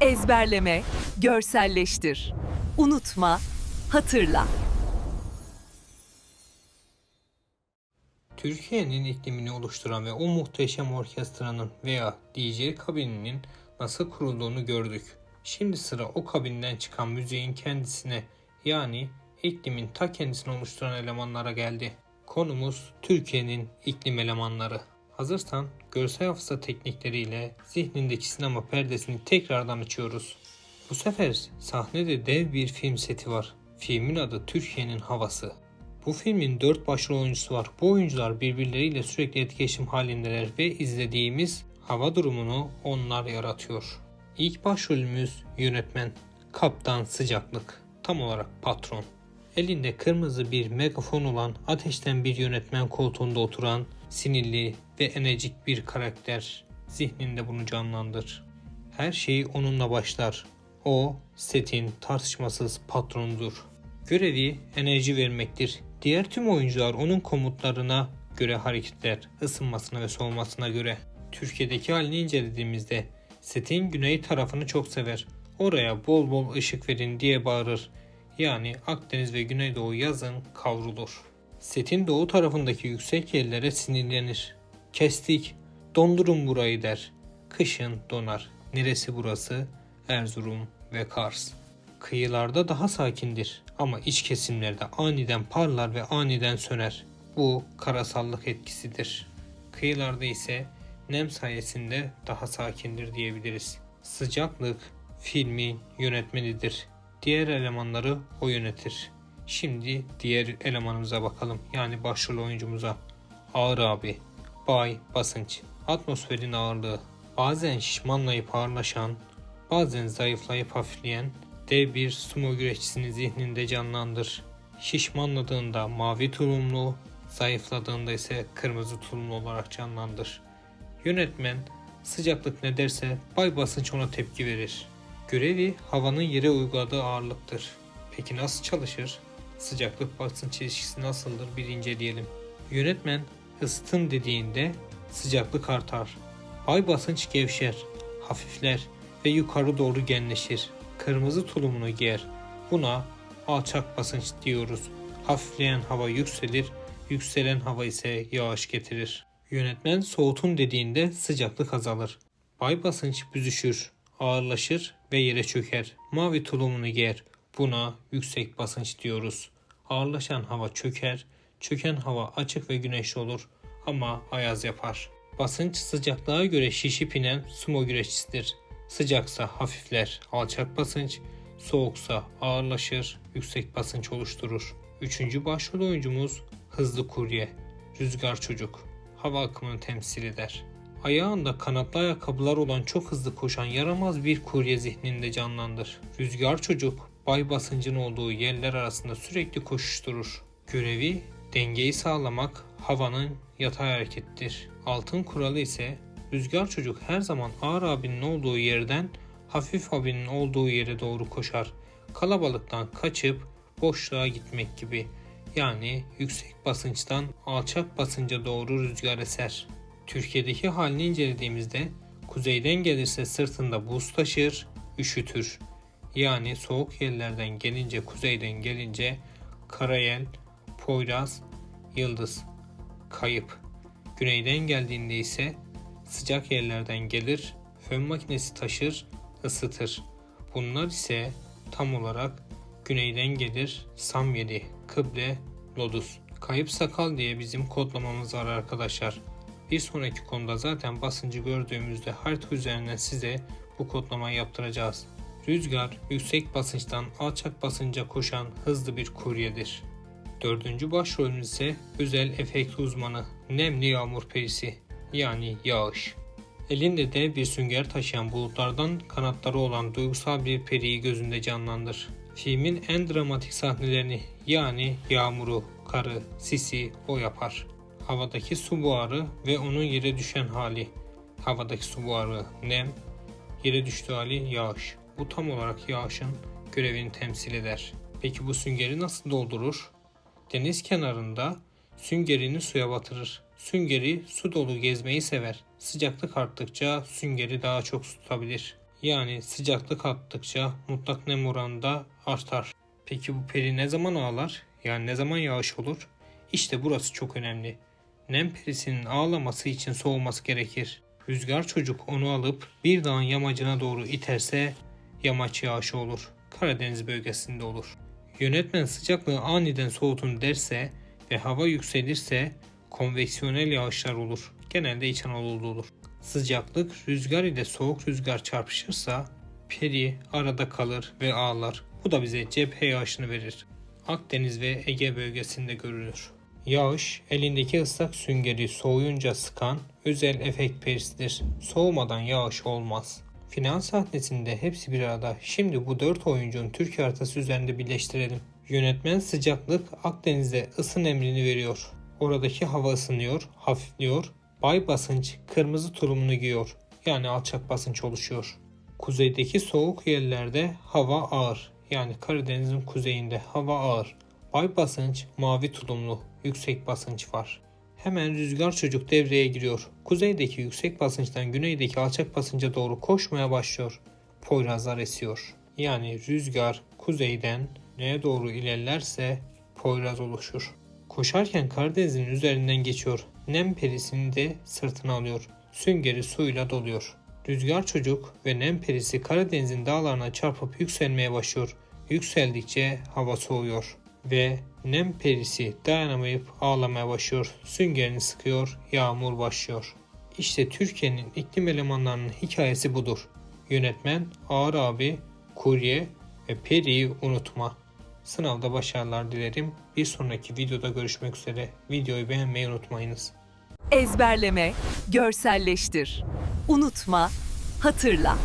Ezberleme, görselleştir. Unutma, hatırla. Türkiye'nin iklimini oluşturan ve o muhteşem orkestranın veya DJ kabininin nasıl kurulduğunu gördük. Şimdi sıra o kabinden çıkan müziğin kendisine yani iklimin ta kendisini oluşturan elemanlara geldi. Konumuz Türkiye'nin iklim elemanları. Hazırsan görsel hafıza teknikleriyle zihnindeki sinema perdesini tekrardan açıyoruz. Bu sefer sahnede dev bir film seti var. Filmin adı Türkiye'nin Havası. Bu filmin 4 başrol oyuncusu var. Bu oyuncular birbirleriyle sürekli etkileşim halindeler ve izlediğimiz hava durumunu onlar yaratıyor. İlk başrolümüz yönetmen, kaptan sıcaklık, tam olarak patron. Elinde kırmızı bir megafon olan ateşten bir yönetmen koltuğunda oturan sinirli ve enerjik bir karakter. Zihninde bunu canlandır. Her şey onunla başlar. O setin tartışmasız patronudur. Görevi enerji vermektir. Diğer tüm oyuncular onun komutlarına göre hareketler, ısınmasına ve soğumasına göre. Türkiye'deki halini incelediğimizde setin güney tarafını çok sever. Oraya bol bol ışık verin diye bağırır. Yani Akdeniz ve Güneydoğu yazın kavrulur. Setin doğu tarafındaki yüksek yerlere sinirlenir. Kestik, dondurun burayı der. Kışın donar. Neresi burası? Erzurum ve Kars. Kıyılarda daha sakindir ama iç kesimlerde aniden parlar ve aniden söner. Bu karasallık etkisidir. Kıyılarda ise nem sayesinde daha sakindir diyebiliriz. Sıcaklık filmin yönetmenidir. Diğer elemanları o yönetir. Şimdi diğer elemanımıza bakalım. Yani başrol oyuncumuza. Ağır abi, bay, basınç, atmosferin ağırlığı, bazen şişmanlayıp ağırlaşan, bazen zayıflayıp hafifleyen dev bir sumo güreşçisini zihninde canlandır. Şişmanladığında mavi tulumlu, zayıfladığında ise kırmızı tulumlu olarak canlandır. Yönetmen sıcaklık ne derse bay basınç ona tepki verir. Görevi havanın yere uyguladığı ağırlıktır. Peki nasıl çalışır? Sıcaklık basınç ilişkisi nasıldır bir inceleyelim. Yönetmen ısıtın dediğinde sıcaklık artar. Bay basınç gevşer, hafifler ve yukarı doğru genleşir. Kırmızı tulumunu giyer. Buna alçak basınç diyoruz. Hafifleyen hava yükselir, yükselen hava ise yağış getirir. Yönetmen soğutun dediğinde sıcaklık azalır. Bay basınç büzüşür, ağırlaşır ve yere çöker. Mavi tulumunu giyer. Buna yüksek basınç diyoruz. Ağırlaşan hava çöker, çöken hava açık ve güneşli olur ama ayaz yapar. Basınç sıcaklığa göre şişip inen sumo güreşçisidir. Sıcaksa hafifler, alçak basınç, soğuksa ağırlaşır, yüksek basınç oluşturur. Üçüncü başrol oyuncumuz hızlı kurye, rüzgar çocuk, hava akımını temsil eder. Ayağında kanatlı ayakkabılar olan çok hızlı koşan yaramaz bir kurye zihninde canlandır. Rüzgar çocuk, bay basıncın olduğu yerler arasında sürekli koşuşturur. Görevi dengeyi sağlamak, havanın yatay harekettir. Altın kuralı ise rüzgar çocuk her zaman ağır abinin olduğu yerden hafif abinin olduğu yere doğru koşar. Kalabalıktan kaçıp boşluğa gitmek gibi. Yani yüksek basınçtan alçak basınca doğru rüzgar eser. Türkiye'deki halini incelediğimizde kuzeyden gelirse sırtında buz taşır, üşütür. Yani soğuk yerlerden gelince kuzeyden gelince Karayel, Poyraz, Yıldız, Kayıp. Güneyden geldiğinde ise sıcak yerlerden gelir, fön makinesi taşır, ısıtır. Bunlar ise tam olarak güneyden gelir, Samyeli, Kıble, Lodus. Kayıp sakal diye bizim kodlamamız var arkadaşlar. Bir sonraki konuda zaten basıncı gördüğümüzde harita üzerinden size bu kodlamayı yaptıracağız. Rüzgar yüksek basınçtan alçak basınca koşan hızlı bir kuryedir. Dördüncü başrolümüz ise özel efekt uzmanı nemli yağmur perisi yani yağış. Elinde de bir sünger taşıyan bulutlardan kanatları olan duygusal bir periyi gözünde canlandır. Filmin en dramatik sahnelerini yani yağmuru, karı, sisi o yapar. Havadaki su buharı ve onun yere düşen hali. Havadaki su buharı nem, yere düştüğü hali yağış. Bu tam olarak yağışın görevini temsil eder. Peki bu süngeri nasıl doldurur? Deniz kenarında süngerini suya batırır. Süngeri su dolu gezmeyi sever. Sıcaklık arttıkça süngeri daha çok su tutabilir. Yani sıcaklık arttıkça mutlak nem oranı da artar. Peki bu peri ne zaman ağlar? Yani ne zaman yağış olur? İşte burası çok önemli. Nem perisinin ağlaması için soğuması gerekir. Rüzgar çocuk onu alıp bir dağın yamacına doğru iterse yamaç yağışı olur. Karadeniz bölgesinde olur. Yönetmen sıcaklığı aniden soğutun derse ve hava yükselirse konveksiyonel yağışlar olur. Genelde İç Anadolu'da olur. Sıcaklık rüzgar ile soğuk rüzgar çarpışırsa peri arada kalır ve ağlar. Bu da bize cephe yağışını verir. Akdeniz ve Ege bölgesinde görülür. Yağış elindeki ıslak süngeri soğuyunca sıkan özel efekt perisidir. Soğumadan yağış olmaz. Final sahnesinde hepsi bir arada. Şimdi bu dört oyuncunun Türkiye haritası üzerinde birleştirelim. Yönetmen sıcaklık Akdeniz'de ısın emrini veriyor. Oradaki hava ısınıyor, hafifliyor. Bay basınç kırmızı tulumunu giyiyor. Yani alçak basınç oluşuyor. Kuzeydeki soğuk yerlerde hava ağır. Yani Karadeniz'in kuzeyinde hava ağır. Bay basınç mavi tulumlu, yüksek basınç var. Hemen rüzgar çocuk devreye giriyor. Kuzeydeki yüksek basınçtan güneydeki alçak basınca doğru koşmaya başlıyor. Poyrazlar esiyor. Yani rüzgar kuzeyden güneye doğru ilerlerse Poyraz oluşur. Koşarken Karadeniz'in üzerinden geçiyor. Nem perisini de sırtına alıyor. Süngeri suyla doluyor. Rüzgar çocuk ve nem perisi Karadeniz'in dağlarına çarpıp yükselmeye başlıyor. Yükseldikçe hava soğuyor ve nem perisi dayanamayıp ağlamaya başlıyor. Süngerini sıkıyor, yağmur başlıyor. İşte Türkiye'nin iklim elemanlarının hikayesi budur. Yönetmen Ağır abi, Kurye ve Peri'yi unutma. Sınavda başarılar dilerim. Bir sonraki videoda görüşmek üzere. Videoyu beğenmeyi unutmayınız. Ezberleme, görselleştir. Unutma, hatırla.